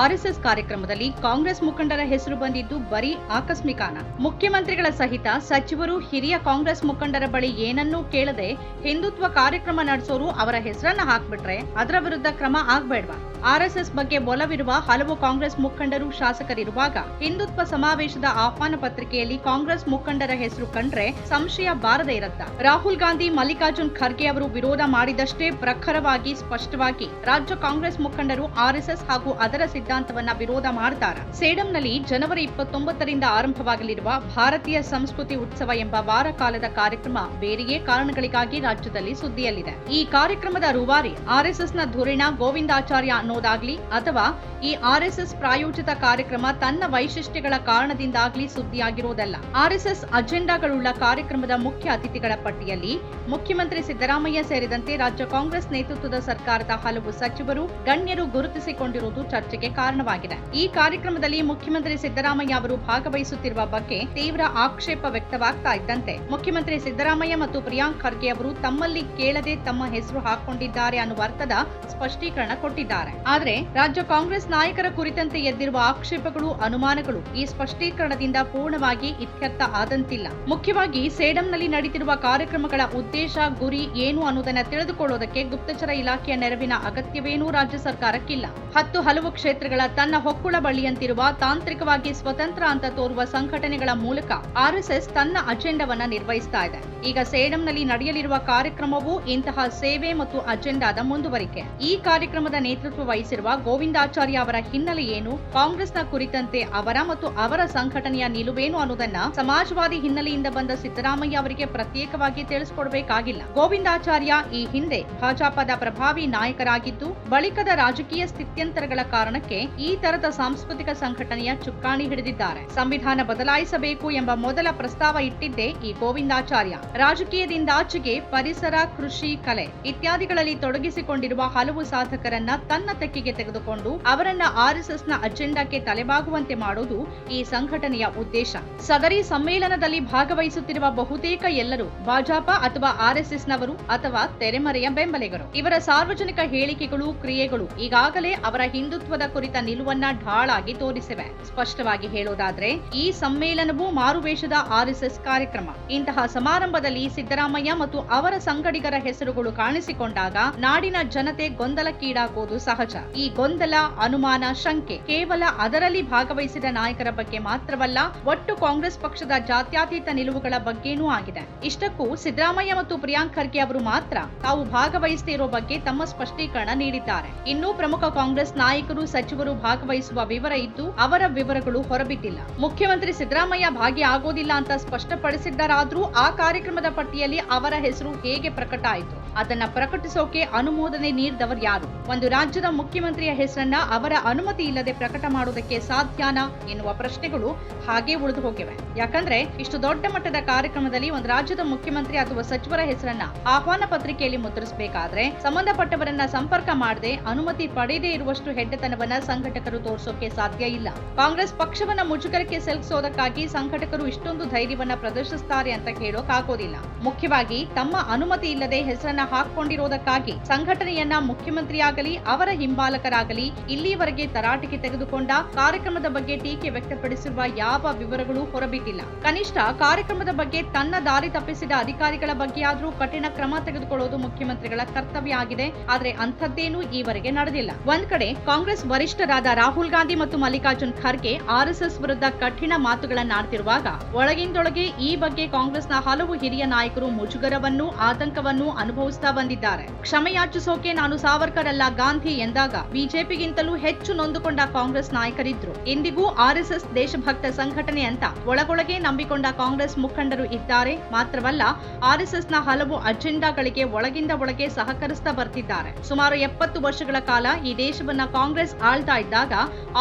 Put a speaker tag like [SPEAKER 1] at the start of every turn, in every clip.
[SPEAKER 1] RSS ಕಾರ್ಯಕ್ರಮದಲ್ಲಿ ಕಾಂಗ್ರೆಸ್ ಮುಖಂಡರ ಹೆಸರು ಬಂದಿದ್ದು ಬರೀ ಆಕಸ್ಮಿಕಾನ. ಮುಖ್ಯಮಂತ್ರಿಗಳ ಸಹಿತ ಸಚಿವರು ಹಿರಿಯ ಕಾಂಗ್ರೆಸ್ ಮುಖಂಡರ ಬಳಿ ಏನನ್ನೂ ಕೇಳದೆ ಹಿಂದುತ್ವ ಕಾರ್ಯಕ್ರಮ ನಡೆಸೋರು ಅವರ ಹೆಸರನ್ನ ಹಾಕ್ಬಿಟ್ರೆ ಅದರ ವಿರುದ್ಧ ಕ್ರಮ ಆಗ್ಬೇಡ್ವಾ? ಆರ್ಎಸ್ಎಸ್ ಬಗ್ಗೆ ಒಲವಿರುವ ಹಲವು ಕಾಂಗ್ರೆಸ್ ಮುಖಂಡರು ಶಾಸಕರಿರುವಾಗ ಹಿಂದುತ್ವ ಸಮಾವೇಶದ ಆಹ್ವಾನ ಪತ್ರಿಕೆಯಲ್ಲಿ ಕಾಂಗ್ರೆಸ್ ಮುಖಂಡರ ಹೆಸರು ಕಂಡ್ರೆ ಸಂಶಯ ಬಾರದೇ ಇರತ್ತ? ರಾಹುಲ್ ಗಾಂಧಿ, ಮಲ್ಲಿಕಾರ್ಜುನ್ ಖರ್ಗೆ ಅವರು ವಿರೋಧ ಮಾಡಿದಷ್ಟೇ ಪ್ರಖರವಾಗಿ ಸ್ಪಷ್ಟವಾಗಿ ರಾಜ್ಯ ಕಾಂಗ್ರೆಸ್ ಮುಖಂಡರು ಆರ್ಎಸ್ಎಸ್ ಹಾಗೂ ಅದರ ಸಿದ್ಧಾಂತವನ್ನ ವಿರೋಧ ಮಾಡ್ತಾರ. ಸೇಡಂನಲ್ಲಿ ಜನವರಿ ಇಪ್ಪತ್ತೊಂಬತ್ತರಿಂದ ಆರಂಭವಾಗಲಿರುವ ಭಾರತೀಯ ಸಂಸ್ಕೃತಿ ಉತ್ಸವ ಎಂಬ ವಾರ ಕಾಲದ ಕಾರ್ಯಕ್ರಮ ಬೇರೆಯೇ ಕಾರಣಗಳಿಗಾಗಿ ರಾಜ್ಯದಲ್ಲಿ ಸುದ್ದಿಯಲ್ಲಿದೆ. ಈ ಕಾರ್ಯಕ್ರಮದ ರೂವಾರಿ ಆರ್ಎಸ್ಎಸ್ನ ಧುರೀಣ ಗೋವಿಂದಾಚಾರ್ಯ ಅನ್ನೋದಾಗ್ಲಿ ಅಥವಾ ಈ ಆರ್ಎಸ್ಎಸ್ ಪ್ರಾಯೋಜಿತ ಕಾರ್ಯಕ್ರಮ ತನ್ನ ವೈಶಿಷ್ಟ್ಯಗಳ ಕಾರಣದಿಂದಾಗ್ಲಿ ಸುದ್ದಿಯಾಗಿರುವುದಲ್ಲ ಆರ್ಎಸ್ಎಸ್ ಅಜೆಂಡಾಗಳುಳ್ಳ ಕಾರ್ಯಕ್ರಮದ ಮುಖ್ಯ ಅತಿಥಿಗಳ ಪಟ್ಟಿಯಲ್ಲಿ ಮುಖ್ಯಮಂತ್ರಿ ಸಿದ್ದರಾಮಯ್ಯ ಸೇರಿದಂತೆ ರಾಜ್ಯ ಕಾಂಗ್ರೆಸ್ ನೇತೃತ್ವದ ಸರ್ಕಾರದ ಹಲವು ಸಚಿವರು ಗಣ್ಯರು ಗುರುತಿಸಿಕೊಂಡಿರುವುದು ಚರ್ಚೆಗೆ ಕಾರಣವಾಗಿದೆ. ಈ ಕಾರ್ಯಕ್ರಮದಲ್ಲಿ ಮುಖ್ಯಮಂತ್ರಿ ಸಿದ್ದರಾಮಯ್ಯ ಅವರು ಭಾಗವಹಿಸುತ್ತಿರುವ ಬಗ್ಗೆ ತೀವ್ರ ಆಕ್ಷೇಪ ವ್ಯಕ್ತವಾಗ್ತಾ ಇದ್ದಂತೆ ಮುಖ್ಯಮಂತ್ರಿ ಸಿದ್ದರಾಮಯ್ಯ ಮತ್ತು ಪ್ರಿಯಾಂಕ್ ಖರ್ಗೆ ಅವರು ತಮ್ಮಲ್ಲಿ ಕೇಳದೆ ತಮ್ಮ ಹೆಸರು ಹಾಕೊಂಡಿದ್ದಾರೆ ಅನ್ನುವ ಅರ್ಥದ ಸ್ಪಷ್ಟೀಕರಣ ಕೊಟ್ಟಿದ್ದಾರೆ. ಆದರೆ ರಾಜ್ಯ ಕಾಂಗ್ರೆಸ್ ನಾಯಕರ ಕುರಿತಂತೆ ಎದ್ದಿರುವ ಆಕ್ಷೇಪಗಳು, ಅನುಮಾನಗಳು ಈ ಸ್ಪಷ್ಟೀಕರಣದಿಂದ ಪೂರ್ಣವಾಗಿ ಇತ್ಯರ್ಥ ಆದಂತಿಲ್ಲ. ಮುಖ್ಯವಾಗಿ ಸೇಡಂನಲ್ಲಿ ನಡೆಯುತ್ತಿರುವ ಕಾರ್ಯಕ್ರಮಗಳ ಉದ್ದೇಶ, ಗುರಿ ಏನು ಅನ್ನೋದನ್ನ ತಿಳಿದುಕೊಳ್ಳೋದಕ್ಕೆ ಗುಪ್ತಚರ ಇಲಾಖೆಯ ನೆರವಿನ ಅಗತ್ಯವೇನೂ ರಾಜ್ಯ ಸರ್ಕಾರಕ್ಕಿಲ್ಲ. ಹತ್ತು ಹಲವು ಕ್ಷೇತ್ರಗಳ ತನ್ನ ಹೊಕ್ಕುಳ ಬಳಿಯಂತಿರುವ ತಾಂತ್ರಿಕವಾಗಿ ಸ್ವತಂತ್ರ ಅಂತ ತೋರುವ ಸಂಘಟನೆಗಳ ಮೂಲಕ ಆರ್ಎಸ್ಎಸ್ ತನ್ನ ಅಜೆಂಡವನ್ನ ನಿರ್ವಹಿಸ್ತಾ ಇದೆ. ಈಗ ಸೇಡಂನಲ್ಲಿ ನಡೆಯಲಿರುವ ಕಾರ್ಯಕ್ರಮವು ಇಂತಹ ಸೇವೆ ಮತ್ತು ಅಜೆಂಡಾದ ಮುಂದುವರಿಕೆ. ಈ ಕಾರ್ಯಕ್ರಮದ ನೇತೃತ್ವ ವಹಿಸಿರುವ ಗೋವಿಂದಾಚಾರ್ಯ ಅವರ ಹಿನ್ನೆಲೆ ಏನು, ಕಾಂಗ್ರೆಸ್ನ ಕುರಿತಂತೆ ಅವರ ಮತ್ತು ಅವರ ಸಂಘಟನೆಯ ನಿಲುವೇನು ಅನ್ನೋದನ್ನ ಸಮಾಜವಾದಿ ಹಿನ್ನೆಲೆಯಿಂದ ಬಂದ ಸಿದ್ದರಾಮಯ್ಯ ಅವರಿಗೆ ಪ್ರತ್ಯೇಕವಾಗಿ ತಿಳಿಸಿಕೊಡಬೇಕಾಗಿಲ್ಲ. ಗೋವಿಂದಾಚಾರ್ಯ ಈ ಹಿಂದೆ ಭಾಜಪದ ಪ್ರಭಾವಿ ನಾಯಕರಾಗಿದ್ದು, ಬಳಿಕದ ರಾಜಕೀಯ ಸ್ಥಿತ್ಯಂತರಗಳ ಕಾರಣಕ್ಕೆ ಈ ತರದ ಸಾಂಸ್ಕೃತಿಕ ಸಂಘಟನೆಯ ಚುಕ್ಕಾಣಿ ಹಿಡಿದಿದ್ದಾರೆ. ಸಂವಿಧಾನ ಬದಲಾಯಿಸಬೇಕು ಎಂಬ ಮೊದಲ ಪ್ರಸ್ತಾವ ಇಟ್ಟಿದ್ದೇ ಈ ಗೋವಿಂದಾಚಾರ್ಯ. ರಾಜಕೀಯದಿಂದಾಚೆಗೆ ಪರಿಸರ, ಕೃಷಿ, ಕಲೆ ಇತ್ಯಾದಿಗಳಲ್ಲಿ ತೊಡಗಿಸಿಕೊಂಡಿರುವ ಹಲವು ಸಾಧಕರನ್ನ ತನ್ನ ತೆಕ್ಕಿಗೆ ತೆಗೆದುಕೊಂಡು ಅವರನ್ನ ಆರ್ಎಸ್ಎಸ್ನ ಅಜೆಂಡಾಕ್ಕೆ ತಲೆಬಾಗುವಂತೆ ಮಾಡೋದು ಈ ಸಂಘಟನೆಯ ಉದ್ದೇಶ. ಸದರಿ ಸಮ್ಮೇಳನದಲ್ಲಿ ಭಾಗವಹಿಸುತ್ತಿರುವ ಬಹುತೇಕ ಎಲ್ಲರೂ ಭಾಜಪ ಅಥವಾ ಆರ್ಎಸ್ಎಸ್ನವರು ಅಥವಾ ತೆರೆಮರೆಯ ಬೆಂಬಲಿಗರು. ಇವರ ಸಾರ್ವಜನಿಕ ಹೇಳಿಕೆಗಳು, ಕ್ರಿಯೆಗಳು ಈಗಾಗಲೇ ಅವರ ಹಿಂದುತ್ವದ ಕುರಿತ ನಿಲುವನ್ನ ಢಾಳಾಗಿ ತೋರಿಸಿವೆ. ಸ್ಪಷ್ಟವಾಗಿ ಹೇಳೋದಾದ್ರೆ, ಈ ಸಮ್ಮೇಳನವು ಮಾರುವೇಷದ ಆರ್ಎಸ್ಎಸ್ ಕಾರ್ಯಕ್ರಮ. ಇಂತಹ ಸಮಾರಂಭದಲ್ಲಿ ಸಿದ್ದರಾಮಯ್ಯ ಮತ್ತು ಅವರ ಸಂಗಡಿಗರ ಹೆಸರುಗಳು ಕಾಣಿಸಿಕೊಂಡಾಗ ನಾಡಿನ ಜನತೆ ಗೊಂದಲಕ್ಕೀಡಾಗುವುದು ಸಹಜ. ಈ ಗೊಂದಲ, ಅನುಮಾನ, ಶಂಕೆ ಕೇವಲ ಅದರಲ್ಲಿ ಭಾಗವಹಿಸಿದ ನಾಯಕರ ಬಗ್ಗೆ ಮಾತ್ರವಲ್ಲ, ಒಟ್ಟು ಕಾಂಗ್ರೆಸ್ ಪಕ್ಷದ ಜಾತ್ಯತೀತ ನಿಲುವುಗಳ ಬಗ್ಗೆನೂ ಆಗಿದೆ. ಇಷ್ಟಕ್ಕೂ ಸಿದ್ದರಾಮಯ್ಯ ಮತ್ತು ಪ್ರಿಯಾಂಕ್ ಖರ್ಗೆ ಅವರು ಮಾತ್ರ ತಾವು ಭಾಗವಹಿಸದೇ ಬಗ್ಗೆ ತಮ್ಮ ಸ್ಪಷ್ಟೀಕರಣ ನೀಡಿದ್ದಾರೆ. ಇನ್ನೂ ಪ್ರಮುಖ ಕಾಂಗ್ರೆಸ್ ನಾಯಕರು ಸಚಿವರು ಭಾಗವಹಿಸುವ ವಿವರ ಇದ್ದು, ಅವರ ವಿವರಗಳು ಹೊರಬಿಟ್ಟಿಲ್ಲ. ಮುಖ್ಯಮಂತ್ರಿ ಸಿದ್ದರಾಮಯ್ಯ ಭಾಗಿಯಾಗೋದಿಲ್ಲ ಅಂತ ಸ್ಪಷ್ಟಪಡಿಸಿದ್ದರಾದ್ರೂ ಆ ಕಾರ್ಯಕ್ರಮದ ಪಟ್ಟಿಯಲ್ಲಿ ಅವರ ಹೆಸರು ಹೇಗೆ ಪ್ರಕಟ ಆಯಿತು? ಅದನ್ನ ಪ್ರಕಟಿಸೋಕೆ ಅನುಮೋದನೆ ನೀಡಿದವರು ಯಾರು? ಒಂದು ರಾಜ್ಯದ ಮುಖ್ಯಮಂತ್ರಿಯ ಹೆಸರನ್ನ ಅವರ ಅನುಮತಿ ಇಲ್ಲದೆ ಪ್ರಕಟ ಮಾಡೋದಕ್ಕೆ ಸಾಧ್ಯನಾ ಎನ್ನುವ ಪ್ರಶ್ನೆಗಳು ಹಾಗೆ ಉಳಿದು ಹೋಗಿವೆ. ಯಾಕಂದ್ರೆ ಇಷ್ಟು ದೊಡ್ಡ ಮಟ್ಟದ ಕಾರ್ಯಕ್ರಮದಲ್ಲಿ ಒಂದು ರಾಜ್ಯದ ಮುಖ್ಯಮಂತ್ರಿ ಅಥವಾ ಸಚಿವರ ಹೆಸರನ್ನ ಆಹ್ವಾನ ಪತ್ರಿಕೆಯಲ್ಲಿ ಮುದ್ರಿಸಬೇಕಾದ್ರೆ ಸಂಬಂಧಪಟ್ಟವರನ್ನ ಸಂಪರ್ಕ ಮಾಡದೆ ಅನುಮತಿ ಪಡೆಯದೇ ಇರುವಷ್ಟು ಹೆಡ್ಡೆತನವನ್ನ ಸಂಘಟಕರು ತೋರಿಸೋಕೆ ಸಾಧ್ಯ ಇಲ್ಲ. ಕಾಂಗ್ರೆಸ್ ಪಕ್ಷವನ್ನ ಮುಜುಗರಕ್ಕೆ ಸಿಲುಕಿಸೋದಕ್ಕಾಗಿ ಸಂಘಟಕರು ಇಷ್ಟೊಂದು ಧೈರ್ಯವನ್ನ ಪ್ರದರ್ಶಿಸ್ತಾರೆ ಅಂತ ಕೇಳೋಕಾಗೋದಿಲ್ಲ. ಮುಖ್ಯವಾಗಿ ತಮ್ಮ ಅನುಮತಿ ಇಲ್ಲದೆ ಹೆಸರನ್ನ ಹಾಕೊಂಡಿರೋದಕ್ಕಾಗಿ ಸಂಘಟನೆಯನ್ನ ಮುಖ್ಯಮಂತ್ರಿಯಾಗಲಿ, ಅವರ ಹಿಂಬಾಲಕರಾಗಲಿ ಇಲ್ಲಿವರೆಗೆ ತರಾಟೆಗೆ ತೆಗೆದುಕೊಂಡ ಕಾರ್ಯಕ್ರಮದ ಬಗ್ಗೆ ಟೀಕೆ ವ್ಯಕ್ತಪಡಿಸಿರುವ ಯಾವ ವಿವರಗಳು ಹೊರಬಿಟ್ಟಿಲ್ಲ ಕನಿಷ್ಠ ಕಾರ್ಯಕ್ರಮದ ಬಗ್ಗೆ ತನ್ನ ದಾರಿ ತಪ್ಪಿಸಿದ ಅಧಿಕಾರಿಗಳ ಬಗ್ಗೆಯಾದರೂ ಕಠಿಣ ಕ್ರಮ ತೆಗೆದುಕೊಳ್ಳೋದು ಮುಖ್ಯಮಂತ್ರಿಗಳ ಕರ್ತವ್ಯ ಆಗಿದೆ. ಆದರೆ ಅಂಥದ್ದೇನೂ ಈವರೆಗೆ ನಡೆದಿಲ್ಲ. ಒಂದ್ ಕಡೆ ಕಾಂಗ್ರೆಸ್ ವರಿಷ್ಠರಾದ ರಾಹುಲ್ ಗಾಂಧಿ ಮತ್ತು ಮಲ್ಲಿಕಾರ್ಜುನ್ ಖರ್ಗೆ ಆರ್ಎಸ್ಎಸ್ ವಿರುದ್ಧ ಕಠಿಣ ಮಾತುಗಳನ್ನಾಡ್ತಿರುವಾಗ ಒಳಗಿಂದೊಳಗೆ ಈ ಬಗ್ಗೆ ಕಾಂಗ್ರೆಸ್ನ ಹಲವು ಹಿರಿಯ ನಾಯಕರು ಮುಜುಗರವನ್ನು, ಆತಂಕವನ್ನು ಅನುಭವಿಸ್ತಾ ಬಂದಿದ್ದಾರೆ. ಕ್ಷಮೆಯಾಚಿಸೋಕೆ ನಾನು ಸಾವರ್ಕರ್ ಅಲ್ಲ ಗಾಂಧಿ ಎಂದಾಗ ಬಿಜೆಪಿಗಿಂತಲೂ ಹೆಚ್ಚು ನೊಂದುಕೊಂಡ ಕಾಂಗ್ರೆಸ್ ನಾಯಕರಿದ್ರು. ಇಂದಿಗೂ ಆರ್ಎಸ್ಎಸ್ ದೇಶಭಕ್ತ ಸಂಘಟನೆ ಅಂತ ಒಳಗೊಳಗೆ ನಂಬಿಕೊಂಡ ಕಾಂಗ್ರೆಸ್ ಮುಖಂಡರು ಇದ್ದಾರೆ. ಮಾತ್ರವಲ್ಲ ಆರ್ಎಸ್ಎಸ್ನ ಹಲವು ಅಜೆಂಡಾಗಳಿಗೆ ಒಳಗಿಂದ ಒಳಗೆ ಸಹಕರಿಸ್ತಾ ಬರ್ತಿದ್ದಾರೆ. ಸುಮಾರು ಎಪ್ಪತ್ತು ವರ್ಷಗಳ ಕಾಲ ಈ ದೇಶವನ್ನ ಕಾಂಗ್ರೆಸ್ ಆಳ್ತಾ ಇದ್ದಾಗ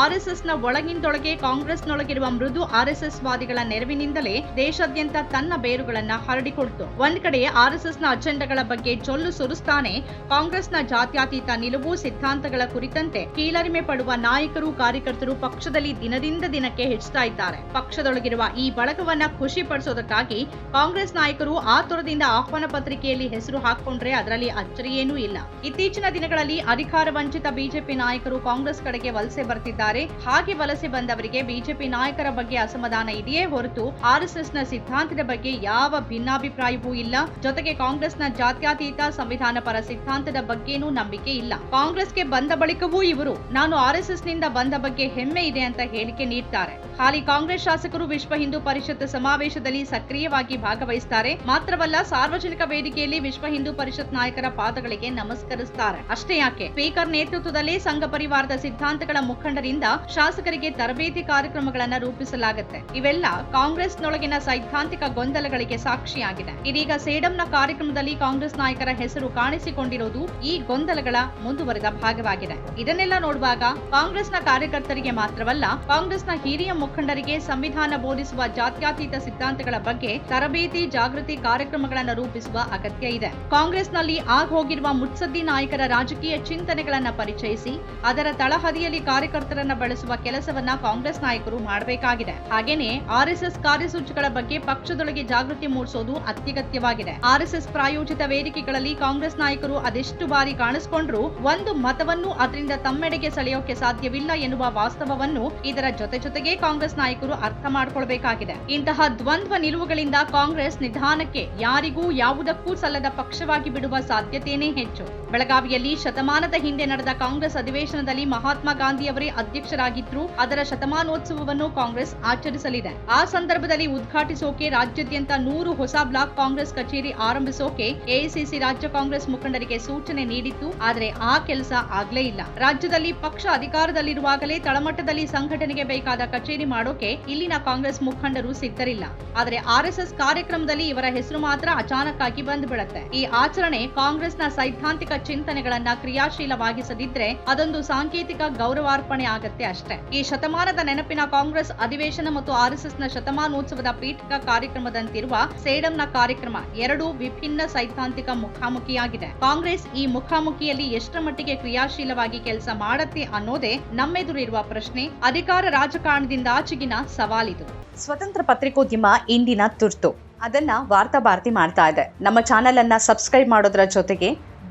[SPEAKER 1] ಆರ್ಎಸ್ಎಸ್ನ ಒಳಗಿಂದೊಳಗೆ ಕಾಂಗ್ರೆಸ್ನೊಳಗಿರುವ ಮೃದು ಆರ್ಎಸ್ಎಸ್ ವಾದಿಗಳ ನೆರವಿನಿಂದಲೇ ದೇಶಾದ್ಯಂತ ತನ್ನ ಬೇರುಗಳನ್ನ ಹರಡಿಕೊಡ್ತು ಒಂದ್ ಕಡೆ ಆರ್ಎಸ್ಎಸ್ನ ಅಜೆಂಡಾಗಳ ಬಗ್ಗೆ ಚೊಲ್ಲು ಸುರಿಸ್ತಾನೆ. ಕಾಂಗ್ರೆಸ್ನ ಜಾತ್ಯಾತೀತ ನಿಲುವು ಸಿದ್ಧಾಂತಗಳ ಕುರಿತಂತೆ ಕೀಳರಿಮೆ ಪಡುವ ನಾಯಕರು ಕಾರ್ಯಕರ್ತರು ಪಕ್ಷದಲ್ಲಿ ದಿನದಿಂದ ದಿನಕ್ಕೆ ಹೆಚ್ಚುತ್ತಾ ಇದ್ದಾರೆ. ಪಕ್ಷದೊಳಗಿರುವ ಈ ಬಳಗವನ್ನ ಖುಷಿ ಪಡಿಸೋದಕ್ಕಾಗಿ ಕಾಂಗ್ರೆಸ್ ನಾಯಕರು ಆತುರದಿಂದ ಆಹ್ವಾನ ಪತ್ರಿಕೆಯಲ್ಲಿ ಹೆಸರು ಹಾಕೊಂಡ್ರೆ ಅದರಲ್ಲಿ ಅಚ್ಚರಿಯೇನೂ ಇಲ್ಲ. ಇತ್ತೀಚಿನ ದಿನಗಳಲ್ಲಿ ಅಧಿಕಾರ ವಂಚಿತ ಬಿಜೆಪಿ ನಾಯಕರು ಕಾಂಗ್ರೆಸ್ ಕಡೆಗೆ ವಲಸೆ ಬರ್ತಿದ್ದಾರೆ. ಹಾಗೆ ವಲಸೆ ಬಂದವರಿಗೆ ಬಿಜೆಪಿ ನಾಯಕರ ಬಗ್ಗೆ ಅಸಮಾಧಾನ ಇದೆಯೇ ಹೊರತು ಆರ್ಎಸ್ಎಸ್ನ ಸಿದ್ಧಾಂತದ ಬಗ್ಗೆ ಯಾವ ಭಿನ್ನಾಭಿಪ್ರಾಯವೂ ಇಲ್ಲ. ಜೊತೆಗೆ ಕಾಂಗ್ರೆಸ್ನ ಜಾತ್ಯತೀತ ಸಂವಿಧಾನ ಪರ ಸಿದ್ಧಾಂತದ ಬಗ್ಗೆನೂ ನಂಬಿಕೆ ಇಲ್ಲ. ಕಾಂಗ್ರೆಸ್ಗೆ ಬಂದ ಬಳಿಕವೂ ಇವರು, ನಾನು ಆರ್ಎಸ್ಎಸ್ನಿಂದ ಬಂದ ಬಗ್ಗೆ ಹೆಮ್ಮೆ ಇದೆ ಅಂತ ಹೇಳಿಕೆ ನೀಡ್ತಾರೆ. ಹಾಲಿ ಕಾಂಗ್ರೆಸ್ ಶಾಸಕರು ವಿಶ್ವ ಹಿಂದೂ ಪರಿಷತ್ ಸಮಾವೇಶದಲ್ಲಿ ಸಕ್ರಿಯವಾಗಿ ಭಾಗವಹಿಸುತ್ತಾರೆ ಮಾತ್ರವಲ್ಲ, ಸಾರ್ವಜನಿಕ ವೇದಿಕೆಯಲ್ಲಿ ವಿಶ್ವ ಹಿಂದೂ ಪರಿಷತ್ ನಾಯಕರ ಪಾದಗಳಿಗೆ ನಮಸ್ಕರಿಸುತ್ತಾರೆ ಅಷ್ಟೇ ಯಾಕೆ? ಸ್ಪೀಕರ್ ನೇತೃತ್ವದಲ್ಲಿ ಸಂಘ ಪರಿವಾರದ ಸಿದ್ಧಾಂತಗಳ ಮುಖಂಡರಿಂದ ಶಾಸಕರಿಗೆ ತರಬೇತಿ ಕಾರ್ಯಕ್ರಮಗಳನ್ನು ರೂಪಿಸಲಾಗುತ್ತೆ. ಇವೆಲ್ಲ ಕಾಂಗ್ರೆಸ್ನೊಳಗಿನ ಸೈದ್ಧಾಂತಿಕ ಗೊಂದಲಗಳಿಗೆ ಸಾಕ್ಷಿಯಾಗಿದೆ. ಇದೀಗ ಸೇಡಂನ ಕಾರ್ಯಕ್ರಮದಲ್ಲಿ ಕಾಂಗ್ರೆಸ್ ನಾಯಕರ ಹೆಸರು ಕಾಣಿಸಿಕೊಂಡಿರುವುದು ಈ ಗೊಂದಲಗಳ ಮುಂದುವರೆದ ಭಾಗವಾಗಿದೆ. ಇದನ್ನೆಲ್ಲ ನೋಡುವಾಗ ಕಾಂಗ್ರೆಸ್ನ ಕಾರ್ಯಕರ್ತರಿಗೆ ಮಾತ್ರವಲ್ಲ, ಕಾಂಗ್ರೆಸ್ನ ಹಿರಿಯ ಮುಖಂಡರಿಗೆ ಸಂವಿಧಾನ ಬೋಧಿಸುವ ಜಾತ್ಯಾತೀತ ಸಿದ್ಧಾಂತಗಳ ಬಗ್ಗೆ ತರಬೇತಿ ಜಾಗೃತಿ ಕಾರ್ಯಕ್ರಮಗಳನ್ನು ರೂಪಿಸುವ ಅಗತ್ಯ ಇದೆ. ಕಾಂಗ್ರೆಸ್ನಲ್ಲಿ ಹೋಗಿರುವ ಮುತ್ಸದ್ದಿ ನಾಯಕರ ರಾಜಕೀಯ ಚಿಂತನೆಗಳನ್ನ ಪರಿಚಯಿಸಿ, ಅದರ ತಳಹದಿಯಲ್ಲಿ ಕಾರ್ಯಕರ್ತರನ್ನ ಬಳಸುವ ಕೆಲಸವನ್ನ ಕಾಂಗ್ರೆಸ್ ನಾಯಕರು ಮಾಡಬೇಕಾಗಿದೆ. ಹಾಗೇನೆ ಆರ್ಎಸ್ಎಸ್ ಕಾರ್ಯಸೂಚಿಗಳ ಬಗ್ಗೆ ಪಕ್ಷದೊಳಗೆ ಜಾಗೃತಿ ಮೂಡಿಸುವುದು ಅತ್ಯಗತ್ಯವಾಗಿದೆ. ಆರ್ಎಸ್ಎಸ್ ಪ್ರಾಯೋಜಿತ ವೇದಿಕೆಗಳಲ್ಲಿ ಕಾಂಗ್ರೆಸ್ ನಾಯಕರು ಅದೆಷ್ಟು ಬಾರಿ ಕಾಣಿಸಿಕೊಂಡ್ರೂ, ಒಂದು ಮತವನ್ನು ಅದರಿಂದ ತಮ್ಮೆಡೆಗೆ ಸೆಳೆಯೋಕೆ ಸಾಧ್ಯವಿಲ್ಲ ಎನ್ನುವ ವಾಸ್ತವವನ್ನು ಇದರ ಜೊತೆ ಜೊತೆಗೆ ಕಾಂಗ್ರೆಸ್ ನಾಯಕರು ಅರ್ಥ ಮಾಡಿಕೊಳ್ಬೇಕಾಗಿದೆ. ಇಂತಹ ದ್ವಂದ್ವ ನಿಲುವುಗಳಿಂದ ಕಾಂಗ್ರೆಸ್ ನಿಧಾನಕ್ಕೆ ಯಾರಿಗೂ ಯಾವುದಕ್ಕೂ ಸಲ್ಲದ ಪಕ್ಷವಾಗಿ ಬಿಡುವ ಸಾಧ್ಯತೆಯೇ ಹೆಚ್ಚು. ಬೆಳಗಾವಿಯಲ್ಲಿ ಶತಮಾನದ ಹಿಂದೆ ನಡೆದ ಕಾಂಗ್ರೆಸ್ ಅಧಿವೇಶನದಲ್ಲಿ ಮಹಾತ್ಮ ಗಾಂಧಿಯವರೇ ಅಧ್ಯಕ್ಷರಾಗಿದ್ರು ಅದರ ಶತಮಾನೋತ್ಸವವನ್ನು ಕಾಂಗ್ರೆಸ್ ಆಚರಿಸಲಿದೆ. ಆ ಸಂದರ್ಭದಲ್ಲಿ ಉದ್ಘಾಟಿಸೋಕೆ ರಾಜ್ಯಾದ್ಯಂತ ನೂರು ಹೊಸ ಬ್ಲಾಕ್ ಕಾಂಗ್ರೆಸ್ ಕಚೇರಿ ಆರಂಭಿಸೋಕೆ ಎಐಸಿಸಿ ರಾಜ್ಯ ಕಾಂಗ್ರೆಸ್ ಮುಖಂಡರಿಗೆ ಸೂಚನೆ ನೀಡಿತ್ತು ಆದರೆ ಆ ಕೆಲಸ ಆಗ್ಲೇ ಇಲ್ಲ. ರಾಜ್ಯದಲ್ಲಿ ಪಕ್ಷ ಅಧಿಕಾರದಲ್ಲಿರುವಾಗಲೇ ತಳಮಟ್ಟದಲ್ಲಿ ಸಂಘಟನೆಗೆ ಬೇಕಾದ ಕಚೇರಿ ಮಾಡೋಕೆ ಇಲ್ಲಿನ ಕಾಂಗ್ರೆಸ್ ಮುಖಂಡರು ಸಿದ್ಧರಿಲ್ಲ. ಆದರೆ ಆರ್ಎಸ್ಎಸ್ ಕಾರ್ಯಕ್ರಮದಲ್ಲಿ ಇವರ ಹೆಸರು ಮಾತ್ರ ಅಚಾನಕ್ ಆಗಿ ಬಂದ್ಬಿಡತ್ತೆ. ಈ ಆಚರಣೆ ಕಾಂಗ್ರೆಸ್ನ ಸೈದ್ಧಾಂತಿಕ ಚಿಂತನೆಗಳನ್ನ ಕ್ರಿಯಾಶೀಲವಾಗಿಸದಿದ್ರೆ ಅದೊಂದು ಸಾಂಕೇತಿಕ ಗೌರವಾರ್ಪಣೆ ಆಗತ್ತೆ ಅಷ್ಟೇ. ಈ ಶತಮಾನದ ನೆನಪಿನ ಕಾಂಗ್ರೆಸ್ ಅಧಿವೇಶನ ಮತ್ತು ಆರ್ಎಸ್ಎಸ್ನ ಶತಮಾನೋತ್ಸವದ ಪೀಠಿಕ ಕಾರ್ಯಕ್ರಮದಂತಿರುವ ಸೇಡಂನ ಕಾರ್ಯಕ್ರಮ ಎರಡೂ ವಿಭಿನ್ನ ಸೈದ್ಧಾಂತಿಕ ಮುಖಾಮುಖಿಯಾಗಿದೆ. ಕಾಂಗ್ರೆಸ್ ಈ ಮುಖಾಮುಖಿಯಲ್ಲಿ ಎಷ್ಟರ ಮಟ್ಟಿಗೆ ಕ್ರಿಯಾಶೀಲವಾಗಿ ಕೆಲಸ ಮಾಡುತ್ತೆ ಅನ್ನೋದೇ ನಮ್ಮೆದುರಿರುವ ಪ್ರಶ್ನೆ. ಅಧಿಕಾರ ರಾಜಕಾರಣದಿಂದ ಆಚೆಗಿನ ಸವಾಲಿದು.
[SPEAKER 2] ಸ್ವತಂತ್ರ ಪತ್ರಿಕೋದ್ಯಮ ಇಂದಿನ ತುರ್ತು. ಅದನ್ನ ವಾರ್ತಾ ಭಾರತಿ ಮಾಡ್ತಾ ಇದೆ. ನಮ್ಮ ಚಾನೆಲ್ ಅನ್ನ ಸಬ್ಸ್ಕ್ರೈಬ್ ಮಾಡೋದ್ರ ಜೊತೆಗೆ